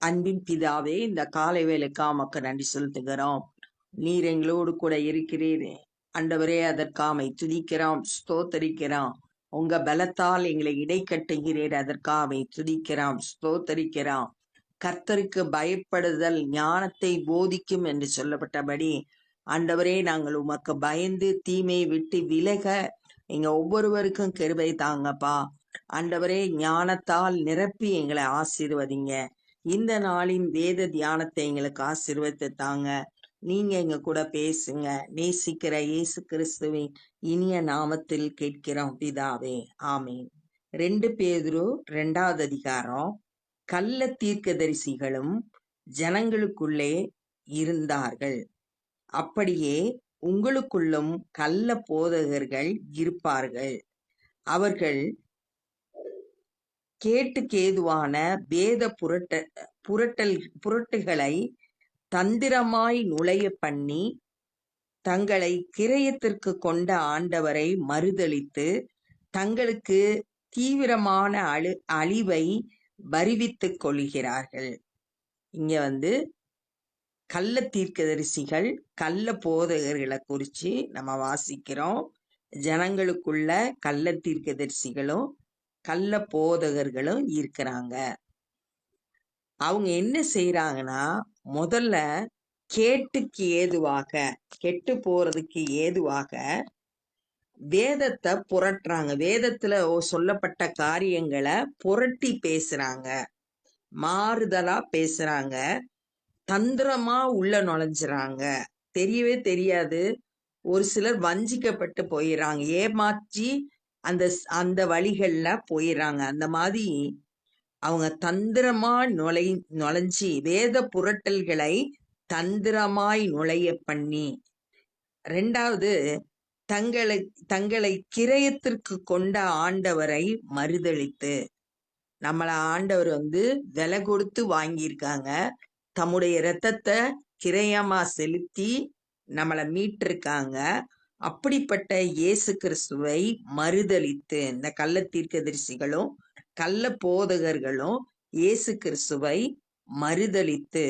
அன்பின் பிதாவே இந்த காலை வேலைக்கா மக்கள் நன்றி செலுத்துகிறோம். நீர் எங்களோடு கூட இருக்கிறீர். அண்டவரே அதற்காமை துதிக்கிறோம் ஸ்தோத்தரிக்கிறோம். உங்க பலத்தால் எங்களை இடை கட்டுகிறீர் அதற்காமை துதிக்கிறோம் ஸ்தோத்தரிக்கிறோம். கர்த்தருக்கு பயப்படுதல் ஞானத்தை போதிக்கும் என்று சொல்லப்பட்டபடி ஆண்டவரே நாங்கள் உமக்கு பயந்து தீமையை விட்டு விலக எங்க ஒவ்வொருவருக்கும் கிருபை தாங்கப்பா. ஆண்டவரே ஞானத்தால் நிரப்பி எங்களை ஆசீர்வதிங்க. இந்த நாளின் வேத தியானத்தை எங்களுக்கு ஆசீர்வத்தை தாங்க. நீங்க எங்க கூட பேசுங்க. நேசிக்கிற இயேசு கிறிஸ்துவின் இனிய நாமத்தில் கேட்கிறோம் பிதாவே. ஆமீன். ரெண்டு பேதுரு ரெண்டாவது அதிகாரம். கள்ள தீர்க்கதரிசிகளும் ஜனங்களுக்குள்ளே இருந்தார்கள். அப்படியே உங்களுக்குள்ளும் கள்ள போதகர்கள் இருப்பார்கள். அவர்கள் கேட்டுக்கேதுவான வேத புரட்ட புரட்டல் புரட்டுகளை தந்திரமாய் நுழைய பண்ணி தங்களை கிரயத்திற்கு கொண்ட ஆண்டவரை மறுதளித்து தங்களுக்கு தீவிரமான அழு அழிவை வருவித்துக் கொள்கிறார்கள். இங்க வந்து கள்ள தீர்க்கதரிசிகள் கள்ள போதகர்களை குறித்து நம்ம வாசிக்கிறோம். ஜனங்களுக்குள்ள கள்ள தீர்க்கதரிசிகளும் கள்ள போதகர்களும் இருக்கிறாங்க. அவங்க என்ன செய்யறாங்கன்னா முதல்ல கேட்டுக்கு ஏதுவாக கெட்டு போறதுக்கு ஏதுவாக வேதத்தை புரட்டுறாங்க. வேதத்துல சொல்லப்பட்ட காரியங்களை புரட்டி பேசுறாங்க. மாறுதலா பேசுறாங்க. தந்திரமா உள்ள நுழைஞ்சுறாங்க. தெரியவே தெரியாது. ஒரு சிலர் வஞ்சிக்கப்பட்டு போயிடுறாங்க ஏமாற்றி அந்த அந்த வழிகள்ல போயிடுறாங்க அந்த மாதிரி அவங்க தந்திரமா நுழை நுழைஞ்சி வேத புரட்டல்களை தந்திரமாய் நுழைய பண்ணி ரெண்டாவது தங்களை தங்களை கிரயத்திற்கு கொண்ட ஆண்டவரை மறுதளித்து நம்மள ஆண்டவர் வந்து விலை கொடுத்து வாங்கியிருக்காங்க. தம்முடைய இரத்தத்தை கிரயமா செலுத்தி நம்மளை மீட்டிருக்காங்க. அப்படிப்பட்ட இயேசு கிறிஸ்துவை மறுதளித்து இந்த கள்ள தீர்க்கதரிசிகளும் கள்ள போதகர்களும் இயேசு கிறிஸ்துவை மறுதளித்து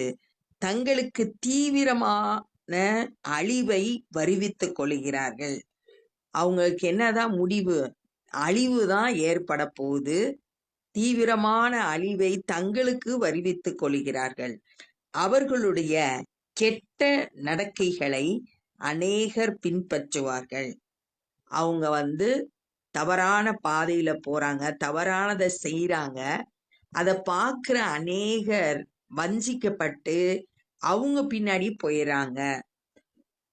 தங்களுக்கு தீவிரமான அழிவை வருவித்துக் கொள்கிறார்கள். அவங்களுக்கு என்னதான் முடிவு? அழிவு தான் ஏற்பட போகுது. தீவிரமான அழிவை தங்களுக்கு வருவித்துக் கொள்கிறார்கள். அவர்களுடைய கெட்ட நடக்கைகளை அநேகர் பின்பற்றுவார்கள். அவங்க வந்து தவறான பாதையில போறாங்க தவறானதை செய்யறாங்க அதை பார்க்குற அநேகர் வஞ்சிக்கப்பட்டு அவங்க பின்னாடி போயிடுறாங்க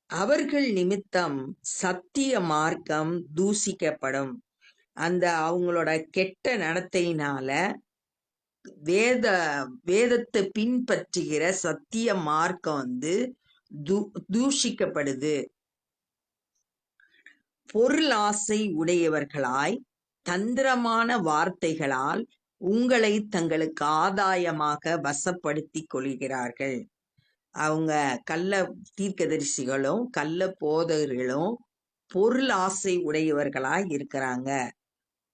அவர்கள் நிமித்தம் சத்திய மார்க்கம் தூசிக்கப்படும். அந்த அவங்களோட கெட்ட நடத்தையினால வேத வேதத்தை பின்பற்றுகிற சத்திய மார்க்கம் வந்து தூஷிக்கப்படுது. பொருள் ஆசை உடையவர்களாய் தந்திரமான வார்த்தைகளால் உங்களை தங்களுக்கு ஆதாயமாக வசப்படுத்தி கொள்கிறார்கள். அவங்க கள்ள தீர்க்கதரிசிகளும் கள்ள போதகர்களும் பொருள் ஆசை உடையவர்களாய் இருக்கிறாங்க.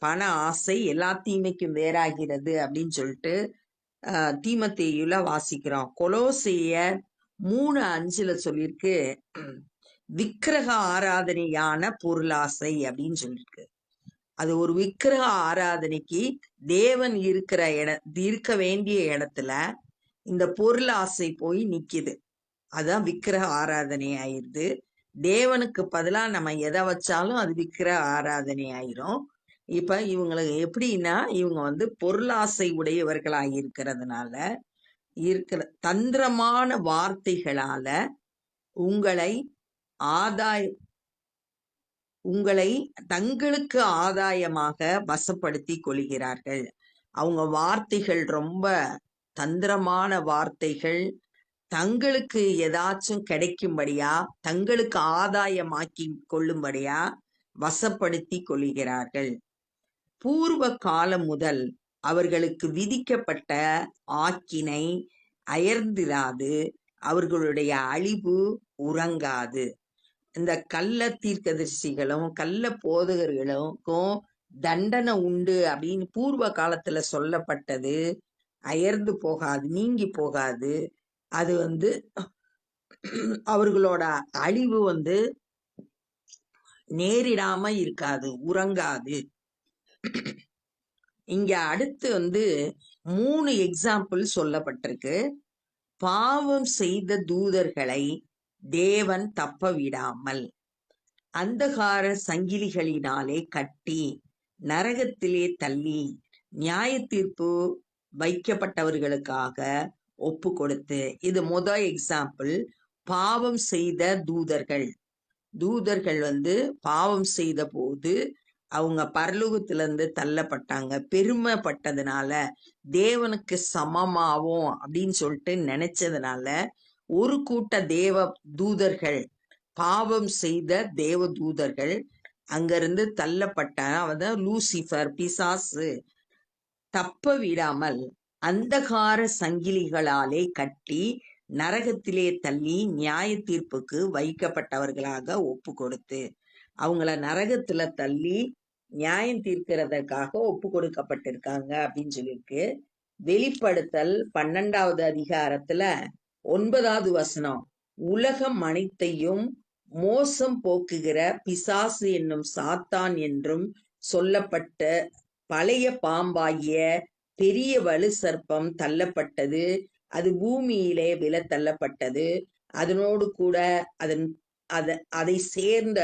பண ஆசை எல்லா தீமைக்கும் வேறாகிறது அப்படின்னு சொல்லிட்டு தீமத்தேயுல வாசிக்கிறோம். கொலோசைய மூணு அஞ்சுல சொல்லியிருக்கு. விக்கிரக ஆராதனையான பொருளாசை அப்படின்னு சொல்லியிருக்கு. அது ஒரு விக்கிரக ஆராதனைக்கு தேவன் இருக்கிற இட இருக்க வேண்டிய இடத்துல இந்த பொருள் ஆசை போய் நிக்குது. அதான் விக்கிரக ஆராதனை ஆயிடுது. தேவனுக்கு பதிலா நம்ம எதை வச்சாலும் அது விக்கிரக ஆராதனை ஆயிரும். இப்ப இவங்களுக்கு எப்படின்னா இவங்க வந்து பொருளாசை உடையவர்களாக இருக்கிறதுனால இருக்கிற தந்திரமான வார்த்தைகளால உங்களை ஆதாய உங்களை தங்களுக்கு ஆதாயமாக வசப்படுத்தி கொள்கிறார்கள். அவங்க வார்த்தைகள் ரொம்ப தந்திரமான வார்த்தைகள். தங்களுக்கு ஏதாச்சும் கிடைக்கும்படியா தங்களுக்கு ஆதாயமாக்கி கொள்ளும்படியா வசப்படுத்தி கொள்கிறார்கள். பூர்வ காலம் முதல் அவர்களுக்கு விதிக்கப்பட்ட ஆக்கினை அயர்ந்திராது. அவர்களுடைய அழிவு உறங்காது. இந்த கள்ள தீர்க்கதரிசிகளும் கள்ள போதகர்களுக்கும் தண்டனை உண்டு அப்படின்னு பூர்வ காலத்துல சொல்லப்பட்டது. அயர்ந்து போகாது நீங்கி போகாது. அது வந்து அவர்களோட அழிவு வந்து நேரிடாம இருக்காது உறங்காது. இங்க அடுத்து வந்து மூணு எக்ஸாம்பிள் சொல்லப்பட்டிருக்கு. பாவம் செய்த தூதர்களை தேவன் தப்ப விடாமல் அந்தகார சங்கிலிகளினாலே கட்டி நரகத்திலே தள்ளி நியாய தீர்ப்பு வைக்கப்பட்டவர்களுக்காக ஒப்பு கொடுத்து இது முத எக்ஸாம்பிள் பாவம் செய்த தூதர்கள். தூதர்கள் வந்து பாவம் செய்த போது அவங்க பரலோகத்திலிருந்து தள்ளப்பட்டாங்க. பெருமைப்பட்டதுனால தேவனுக்கு சமமாவோம் அப்படின்னு சொல்லிட்டு நினைச்சதுனால ஒரு கூட்ட தேவ தூதர்கள் பாவம் செய்த தேவ தூதர்கள் அங்கிருந்து தள்ளப்பட்ட அதாவது லூசிஃபர் பிசாசு தப்ப விடாமல் அந்தகார சங்கிலிகளாலே கட்டி நரகத்திலே தள்ளி நியாய தீர்ப்புக்கு வைக்கப்பட்டவர்களாக ஒப்பு கொடுத்து அவங்கள நரகத்துல தள்ளி நியாயம் தீர்க்கிறதற்காக ஒப்பு கொடுக்கப்பட்டிருக்காங்க அப்படின்னு சொல்லியிருக்கு. வெளிப்படுத்தல் பன்னெண்டாவது அதிகாரத்துல ஒன்பதாவது வசனம். உலகம் அனைத்தையும் மோசம் போக்குகிற பிசாசு என்னும் சாத்தான் என்றும் சொல்லப்பட்ட பழைய பாம்பாகிய பெரிய வலு சர்ப்பம் தள்ளப்பட்டது. அது பூமியிலே வில தள்ளப்பட்டது அதனோடு கூட அதன் அத அதை சேர்ந்த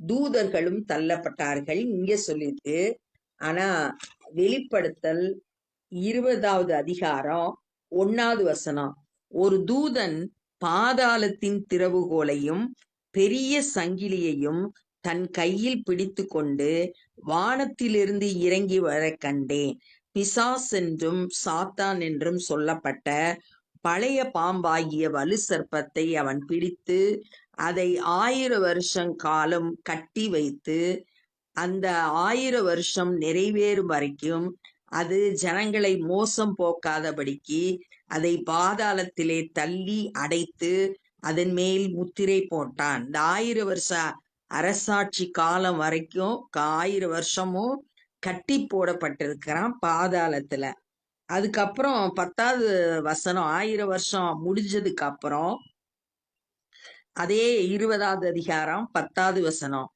தூதர்களும் தள்ளப்பட்டார்கள். இங்க சொல்லிட்டு ஆனா வெளிப்படுத்தல் இருபதாவது அதிகாரம் ஒன்னாவது வசனம். ஒரு தூதன் பாதாளத்தின் திறவுகோலையும் பெரிய சங்கிலியையும் தன் கையில் பிடித்து கொண்டு வானத்திலிருந்து இறங்கி வர கண்டேன். பிசாஸ் என்றும் சாத்தான் என்றும் சொல்லப்பட்ட பழைய பாம்பாகிய வலு சர்ப்பத்தை அவன் பிடித்து அதை ஆயிரம் வருஷம் காலம் கட்டி வைத்து அந்த ஆயிரம் வருஷம் நிறைவேறும் வரைக்கும் அது ஜனங்களை மோசம் போக்காதபடிக்கு அதை பாதாளத்திலே தள்ளி அடைத்து அதன் மேல் முத்திரை போட்டான். இந்த ஆயிரம் வருஷ அரசாட்சி காலம் வரைக்கும் ஆயிரம் வருஷமும் கட்டி போடப்பட்டிருக்கிறான் பாதாளத்துல. அதுக்கப்புறம் பத்தாவது வசனம் ஆயிரம் வருஷம் முடிஞ்சதுக்கு அப்புறம் அதே இருபதாவது அதிகாரம் பத்தாவது வசனம்.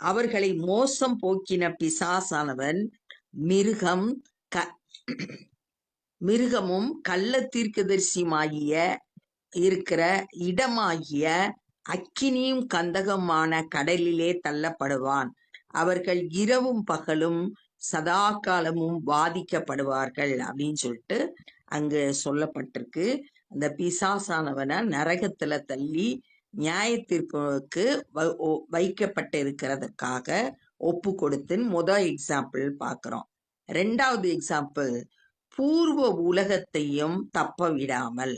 அவர்களை மோசம் போக்கின பிசாசானவன் மிருகம் க மிருகமும் கள்ள தீர்க்கதரிசியுமாகிய இருக்கிற இடமாகிய அக்கினியும் கந்தகமான கடலிலே தள்ளப்படுவான். அவர்கள் இரவும் பகலும் சதா காலமும் பாதிக்கப்படுவார்கள் அப்படின்னு சொல்லிட்டு அங்கு சொல்லப்பட்டிருக்கு. அந்த பிசாசானவனை நரகத்துல தள்ளி நியாய தீர்ப்புக்கு வைக்கப்பட்டு இருக்கிறதுக்காக ஒப்பு கொடுத்து முதல் எக்ஸாம்பிள் பார்க்குறோம் ரெண்டாவது எக்ஸாம்பிள் பூர்வ உலகத்தையும் தப்ப விடாமல்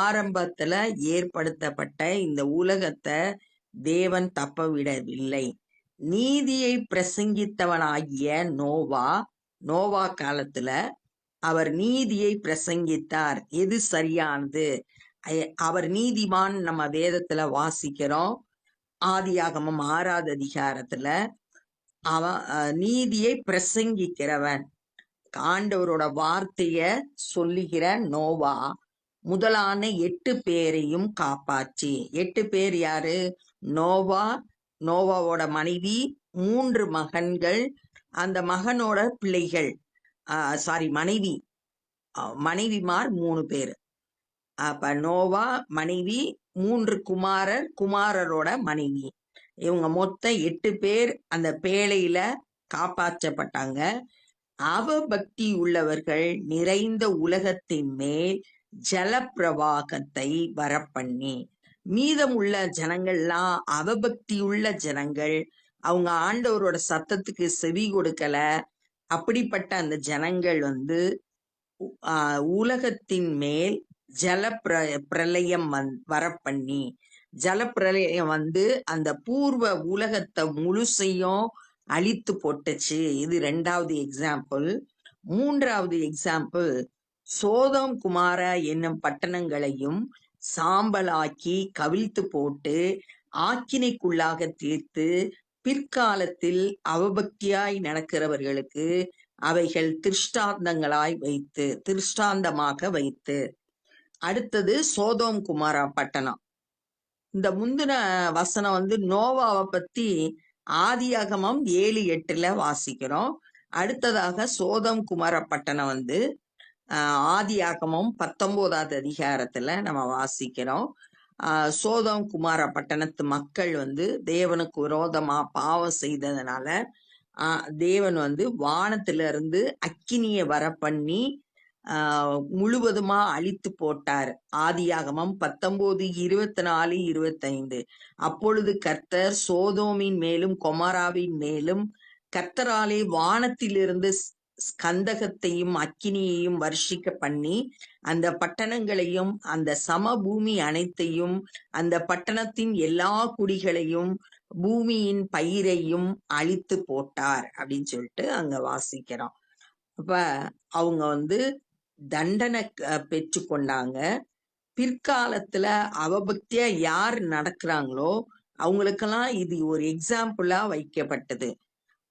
ஆரம்பத்துல ஏற்படுத்தப்பட்ட இந்த உலகத்தை தேவன் தப்ப விடவில்லை நீதியை பிரசங்கித்தவனாகிய நோவா நோவா காலத்துல அவர் நீதியை பிரசங்கித்தார். எது சரியானது? அவர் நீதிமான் நம்ம வேதத்துல வாசிக்கிறோம். ஆதியாகமம் ஆறாவது அதிகாரத்துல. அவன் நீதியை பிரசங்கிக்கிறவன். ஆண்டவரோட வார்த்தைய சொல்லுகிற நோவா முதலான எட்டு பேரையும் காப்பாச்சு எட்டு பேர் யாரு? நோவா நோவாவோட மனைவி மூன்று மகன்கள் அந்த மகனோட பிள்ளைகள். சாரி மனைவி. மனைவிமார் மூணு பேர். அப்ப நோவா மனைவி மூன்று குமாரர் குமாரரோட மனைவி. இவங்க மொத்தம் எட்டு பேர் அந்த பேழையில காப்பாற்றப்பட்டாங்க. அவ பக்தி உள்ளவர்கள் நிறைந்த உலகத்தின் மேல் ஜலப்பிரவாகத்தை வரப்பண்ணி. மீதமுள்ள ஜனங்கள்லாம் அவபக்தியுள்ள ஜனங்கள். அவங்க ஆண்டவரோட சத்தத்துக்கு செவி கொடுக்கல. அப்படிப்பட்ட அந்த ஜனங்கள் வந்து உலகத்தின் மேல் ஜல பிர பிரளயம் வந் வரப்பண்ணி. பிரளயம் வந்து அந்த பூர்வ உலகத்தை முழுசையும் அழித்து போட்டுச்சு. இது ரெண்டாவது எக்ஸாம்பிள் மூன்றாவது எக்ஸாம்பிள் சோதம் குமார என்னும் பட்டணங்களையும் சாம்பலாக்கி கவிழ்த்து போட்டு ஆக்கினைக்குள்ளாக தீர்த்து பிற்காலத்தில் அவபக்தியாய் நடக்கிறவர்களுக்கு அவைகள் திருஷ்டாந்தங்களாய் வைத்து திருஷ்டாந்தமாக வைத்து. அடுத்தது சோதோம் குமாரா பட்டணம். இந்த முந்தின வசனம் வந்து நோவாவை பத்தி ஆதியாகமம் ஏழு எட்டுல வாசிக்கிறோம். அடுத்ததாக சோதம் குமார பட்டணம் வந்து ஆதியாகமம் பத்தொன்பதாவது அதிகாரத்துல நம்ம வாசிக்கிறோம். சோதம் குமார பட்டணத்து மக்கள் வந்து தேவனுக்கு விரோதமா பாவம் செய்ததுனால தேவன் வந்து வானத்திலிருந்து அக்கினியை வர பண்ணி முழுவதுமா அழித்து போட்டார். ஆதியாகமம் பத்தொன்பது இருபத்தி நாலு இருபத்தைந்து. அப்பொழுது கர்த்தர் சோதோமின் மேலும் கொமாராவின் மேலும் கர்த்தராலே வானத்திலிருந்து ஸ்கந்தகத்தையும் அக்கினியையும் வர்ஷிக்க பண்ணி அந்த பட்டணங்களையும் அந்த சமபூமி அனைத்தையும் அந்த பட்டணத்தின் எல்லா குடிகளையும் பூமியின் பயிரையும் அழித்து போட்டார் அப்படின்னு சொல்லிட்டு அங்க வாசிக்கிறோம். அப்ப அவங்க வந்து தண்டனை பெற்று பெற்றுக்கொண்டாங்க பிற்காலத்துல அவபக்தியா யார் நடக்கிறாங்களோ அவங்களுக்கெல்லாம் இது ஒரு எக்ஸாம்பிளா வைக்கப்பட்டது.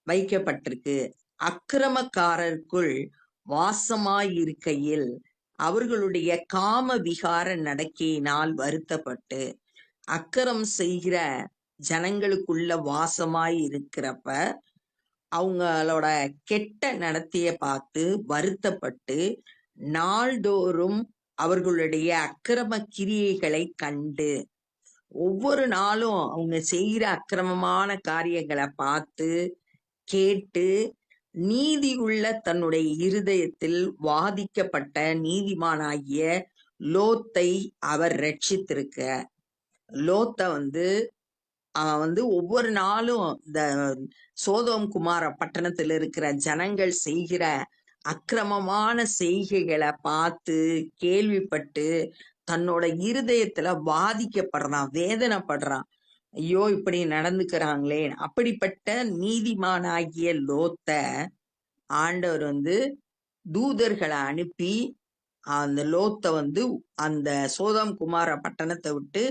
வைக்கப்பட்டிருக்கு. அக்கிரமக்காரருக்குள் வாசமாயிருக்கையில் அவர்களுடைய காம விகார நடக்கையினால் வருத்தப்பட்டு அக்கிரம் செய்கிற ஜனங்களுக்குள்ள வாசமாய் இருக்கிறப்ப அவங்களோட கெட்ட நடத்தைய பார்த்து வருத்தப்பட்டு நாள்தோறும் அவர்களுடைய அக்கிரம கிரியைகளை கண்டு ஒவ்வொரு நாளும் அவங்க செய்கிற அக்கிரமமான காரியங்களை பார்த்து கேட்டு நீதியுள்ள தன்னுடைய இருதயத்தில் வாதிக்கப்பட்ட நீதிமானாகிய லோத்தை அவர் ரட்சித்திருக்க லோத்தை வந்து அவன் வந்து ஒவ்வொரு நாளும் இந்த சோதோம் குமார பட்டணத்தில் இருக்கிற ஜனங்கள் செய்கிற அக்கிரமமான செய்கைகளை பார்த்து கேள்விப்பட்டு தன்னோட இருதயத்துல பாதிக்கப்படுறான் வேதனைப்படுறான். ஐயோ இப்படி நடந்துக்கிறாங்களே. அப்படிப்பட்ட நீதிமானாகிய லோத்த ஆண்டவர் வந்து தூதர்களை அனுப்பி அந்த லோத்த வந்து அந்த சோதம் குமார பட்டணத்தை விட்டு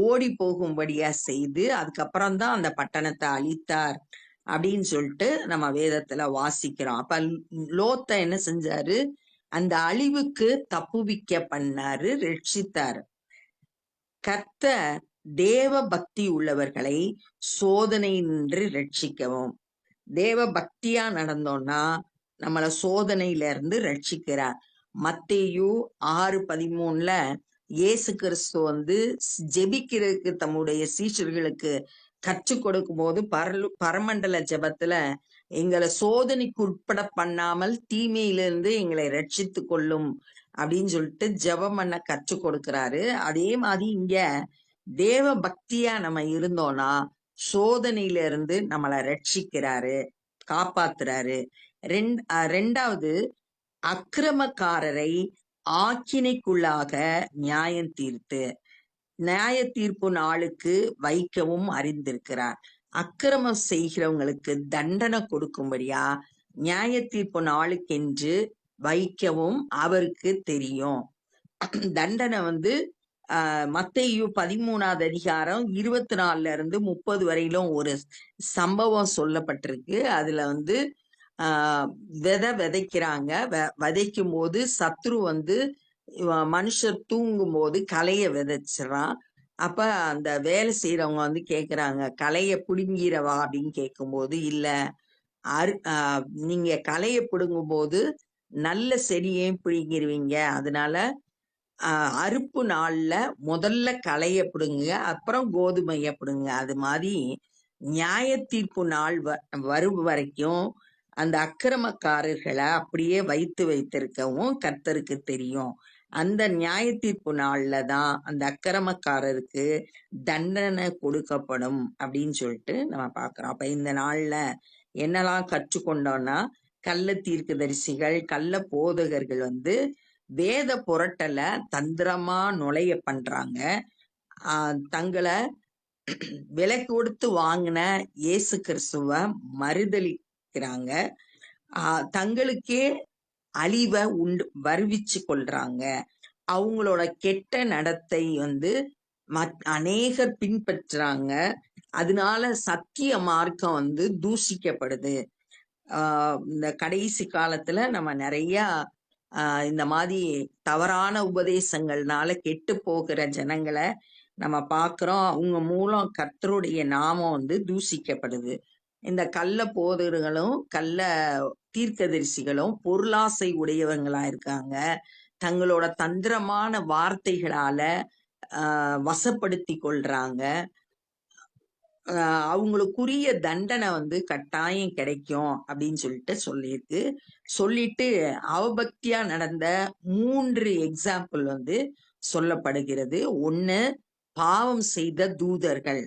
ஓடி போகும்படியா செய்து அதுக்கப்புறம் தான் அந்த பட்டணத்தை அழித்தார். அப்படின்னு சொல்லிட்டு நம்ம வேதத்துல வாசிக்கிறோம். அப்ப லோத்த என்ன செஞ்சாரு? அந்த அழிவுக்கு தப்புவிக்க பண்ணாரு ரட்சித்தாரு. கத்த தேவ பக்தி உள்ளவர்களை சோதனை நின்று ரட்சிக்கவும். தேவ பக்தியா நடந்தோம்னா நம்மள சோதனையில இருந்து ரட்சிக்கிறார். மத்தேயு ஆறு பதிமூணுல இயேசு கிறிஸ்து வந்து ஜெபிக்கிறதுக்கு தம்முடைய சீஷர்களுக்கு கற்று கொடுக்கும் போது பரலு பரமண்டல ஜெபத்துல எங்களை சோதனைக்கு உட்பட பண்ணாமல் தீமையிலிருந்து எங்களை ரட்சித்து கொள்ளும் அப்படின்னு சொல்லிட்டு ஜபம் பண்ண கற்றுக் கொடுக்கிறாரு. அதே மாதிரி இங்க தேவ பக்தியா நம்ம இருந்தோம்னா சோதனையில இருந்து நம்மளை ரட்சிக்கிறாரு காப்பாத்துறாரு. ரெண் அஹ் ரெண்டாவது அக்கிரமக்காரரை ஆக்கினைக்குள்ளாக நியாயம் தீர்த்து நியாய தீர்ப்பு நாளுக்கு வைக்கவும் அறிந்திருக்கிறார். அக்கிரமம் செய்கிறவங்களுக்கு தண்டனை கொடுக்கும்படியா நியாய தீர்ப்பு நாளுக்கென்று வைக்கவும் அவருக்கு தெரியும். தண்டனை வந்து ஆஹ் பதிமூணாவது அதிகாரம் இருபத்தி நாலுல இருந்து முப்பது வரையிலும் ஒரு சம்பவம் சொல்லப்பட்டிருக்கு. அதுல வந்து ஆஹ் விதை விதைக்கிறாங்க. விதைக்கும் போது சத்ரு வந்து மனுஷர் தூங்கும் போது களைய விதைச்சிடறான் அப்ப அந்த வேலை செய்யறவங்க வந்து கேக்குறாங்க களைய புடுங்கிறவா? அப்படின்னு கேட்கும்போது இல்ல. அரு நீங்க களைய பிடுங்கும் போது நல்ல செடியையும் பிடுங்கிடுவீங்க அதனால ஆஹ் அறுப்பு நாள்ல முதல்ல களைய பிடுங்க அப்புறம் கோதுமைய பிடுங்க அது மாதிரி நியாய தீர்ப்பு நாள் வ- வரும் வரைக்கும் அந்த அக்கிரமக்காரர்களை அப்படியே வைத்து வைத்திருக்கவும் கர்த்தருக்கு தெரியும். அந்த நியாய தீர்ப்பு நாள்ல தான் அந்த அக்கிரமக்காரருக்கு தண்டனை கொடுக்கப்படும் அப்படின்னு சொல்லிட்டு நம்ம பார்க்குறோம். அப்ப இந்த நாள்ல என்னெல்லாம் கற்றுக்கொண்டோம்னா கள்ள தீர்க்கதரிசிகள் கள்ள போதகர்கள் வந்து வேத புரட்டலை தந்திரமா நுழைய பண்றாங்க. தங்களை விலை கொடுத்து வாங்கின இயேசு கிறிஸ்துவ மறுதளிக்கிறாங்க தங்களுக்கே அழிவை உண்டு வருவிச்சு கொள்றாங்க. அவங்களோட கெட்ட நடத்தை வந்து மத் அநேகர் பின்பற்றுறாங்க அதனால சத்திய மார்க்கம் வந்து தூஷிக்கப்படுது. இந்த கடைசி காலத்துல நம்ம நிறைய இந்த மாதிரி தவறான உபதேசங்கள்னால கெட்டு போகிற ஜனங்களை நம்ம பார்க்குறோம் அவங்க மூலம் கர்த்தருடைய நாமம் வந்து தூசிக்கப்படுது இந்த கள்ள போதகர்களும் கள்ள தீர்க்கதரிசிகளும் பொருளாசை உடையவங்களா இருக்காங்க தங்களோட தந்திரமான வார்த்தைகளால ஆஹ் வசப்படுத்தி கொள்றாங்க. அவங்களுக்குரிய தண்டனை வந்து கட்டாயம் கிடைக்கும் அப்படின்னு சொல்லிட்டு சொல்லியிருக்கு. சொல்லிட்டு அவபக்தியா நடந்த மூன்று எக்ஸாம்பிள் வந்து சொல்லப்படுகிறது. ஒண்ணு பாவம் செய்த தூதர்கள்.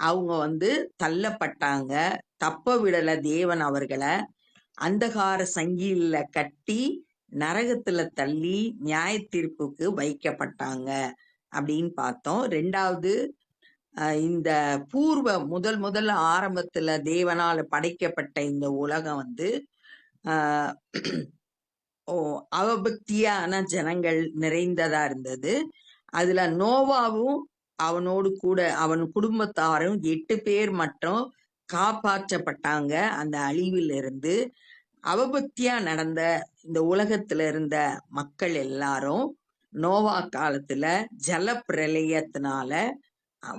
அவங்க வந்து தள்ளப்பட்டாங்க. தப்ப விடல தேவன் அவர்களை. அந்தகார சங்கில கட்டி நரகத்துல தள்ளி நியாய தீர்ப்புக்கு வைக்கப்பட்டாங்க அப்படின்னு பார்த்தோம். ரெண்டாவது இந்த பூர்வ முதல் முதல்ல ஆரம்பத்துல தேவனால படைக்கப்பட்ட இந்த உலகம் வந்து ஆஹ் ஓ அவபக்தியான ஜனங்கள் நிறைந்ததா இருந்தது. அதுல நோவாவும் அவனோடு கூட அவன் குடும்பத்தாரும் எட்டு பேர் மட்டும் காப்பாற்றப்பட்டாங்க. அந்த அழிவில் இருந்து அவபக்தியா நடந்த இந்த உலகத்துல இருந்த மக்கள் எல்லாரும் நோவா காலத்துல ஜல பிரளயத்தினால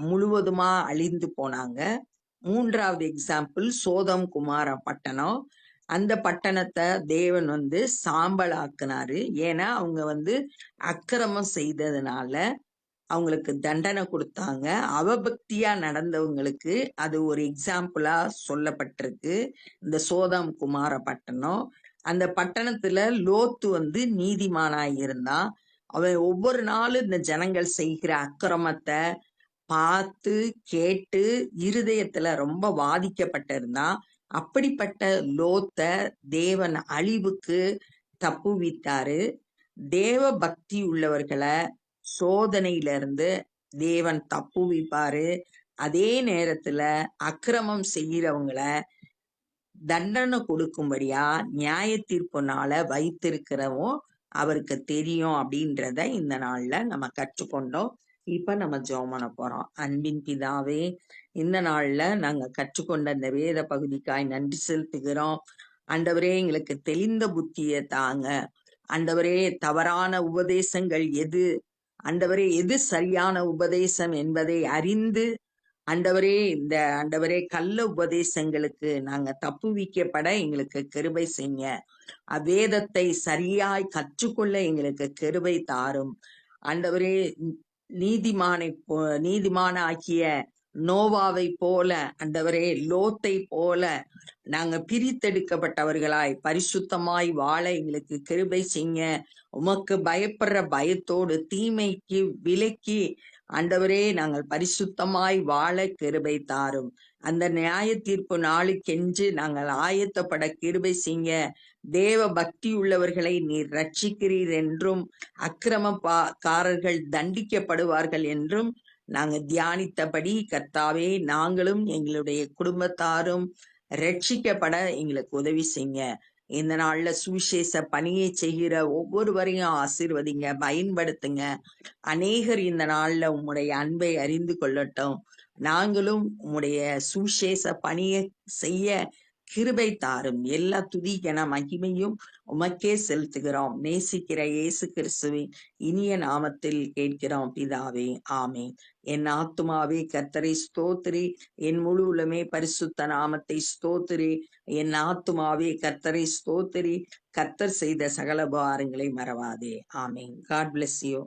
முழுவதுமா அழிந்து போனாங்க. மூன்றாவது எக்ஸாம்பிள் சோதம் குமார பட்டணம். அந்த பட்டணத்தை தேவன் வந்து சாம்பலாக்குனாரு. ஏன்னா அவங்க வந்து அக்கிரமம் செய்ததுனால அவங்களுக்கு தண்டனை கொடுத்தாங்க. அவபக்தியா நடந்தவங்களுக்கு அது ஒரு எக்ஸாம்பிளா சொல்லப்பட்டிருக்கு. இந்த சோதம் குமார பட்டணம். அந்த பட்டணத்துல லோத்து வந்து நீதிமானாய் இருந்தான். அவன் ஒவ்வொரு நாளும் இந்த ஜனங்கள் செய்கிற அக்கிரமத்தை பார்த்து கேட்டு இருதயத்துல ரொம்ப பாதிக்கப்பட்டிருந்தான் அப்படிப்பட்ட லோத்த தேவன் அழிவுக்கு தப்புவித்தாரு. தேவ பக்தி உள்ளவர்களை சோதனையில இருந்து தேவன் தப்புவிப்பாரு அதே நேரத்துல அக்கிரமம் செய்யறவங்கள தண்டனை கொடுக்கும்படியா நியாய தீர்ப்பு நாள வைத்திருக்கிறவும் அவருக்கு தெரியும் அப்படின்றத இந்த நாள்ல நம்ம கற்றுக்கொண்டோம். இப்ப நம்ம ஜோமன பண்ண போறோம். அன்பின் பிதாவே இந்த நாள்ல நாங்க கற்றுக்கொண்ட இந்த வேத பகுதிக்காய் நன்றி செலுத்துகிறோம். அண்டவரே எங்களுக்கு தெளிந்த புத்திய தாங்க. அண்டவரே தவறான உபதேசங்கள் எது ஆண்டவரே எது சரியான உபதேசம் என்பதை அறிந்து ஆண்டவரே இந்த ஆண்டவரே கள்ள உபதேசங்களுக்கு நாங்க தப்புவிக்கப்பட எங்களுக்கு கிருபை செய்ய அவ்வேதத்தை சரியாய் கற்றுக்கொள்ள எங்களுக்கு கிருபை தாரும். ஆண்டவரே நீதிமானை போ நீதிமான ஆக்கிய நோவாவை போல அந்தவரே லோத்தை போல நாங்க பிரித்தெடுக்கப்பட்டவர்களாய் பரிசுத்தமாய் வாழ எங்களுக்கு கிருபை செய்ய உமக்கு பயப்படுற பயத்தோடு தீமைக்கு விலக்கி ஆண்டவரே நாங்கள் பரிசுத்தமாய் வாழ கிருபை தாரும். அந்த நியாய தீர்ப்பு நாளுக்கென்று நாங்கள் ஆயத்தப்பட கிருபை செய்ய தேவ பக்தி உள்ளவர்களை நீர் ரட்சிக்கிறீர் என்றும் அக்கிரம பா- காரர்கள் தண்டிக்கப்படுவார்கள் என்றும் நாங்க தியானித்தபடி கர்த்தாவே நாங்களும் எங்களுடைய குடும்பத்தாரும் ரட்சிக்கப்பட எங்களுக்கு உதவி செய்யுங்க. இந்த நாள்ல சுவிசேஷ பணியை செய்கிற ஒவ்வொருவரையும் ஆசீர்வதிங்க பயன்படுத்துங்க. அநேகர் இந்த நாள்ல உம்முடைய அன்பை அறிந்து கொள்ளட்டும். நாங்களும் உம்முடைய சுவிசேஷ பணியை செய்ய கிருபை தாரும். எல்லா துதி மகிமையும் உமக்கே செலுத்துகிறோம். நேசிக்கிற இயேசு கிறிஸ்துவின் இனிய நாமத்தில் கேட்கிறோம் பிதாவே. ஆமே என் ஆத்துமாவே கர்த்தரை ஸ்தோத்திரி. என் முழு உலமே பரிசுத்த நாமத்தை ஸ்தோத்திரி. என் ஆத்துமாவே கர்த்தரை ஸ்தோத்திரி. கர்த்தர் செய்த சகல பாரங்களை மறவாதே. ஆமே காட் பிளஸ் யூ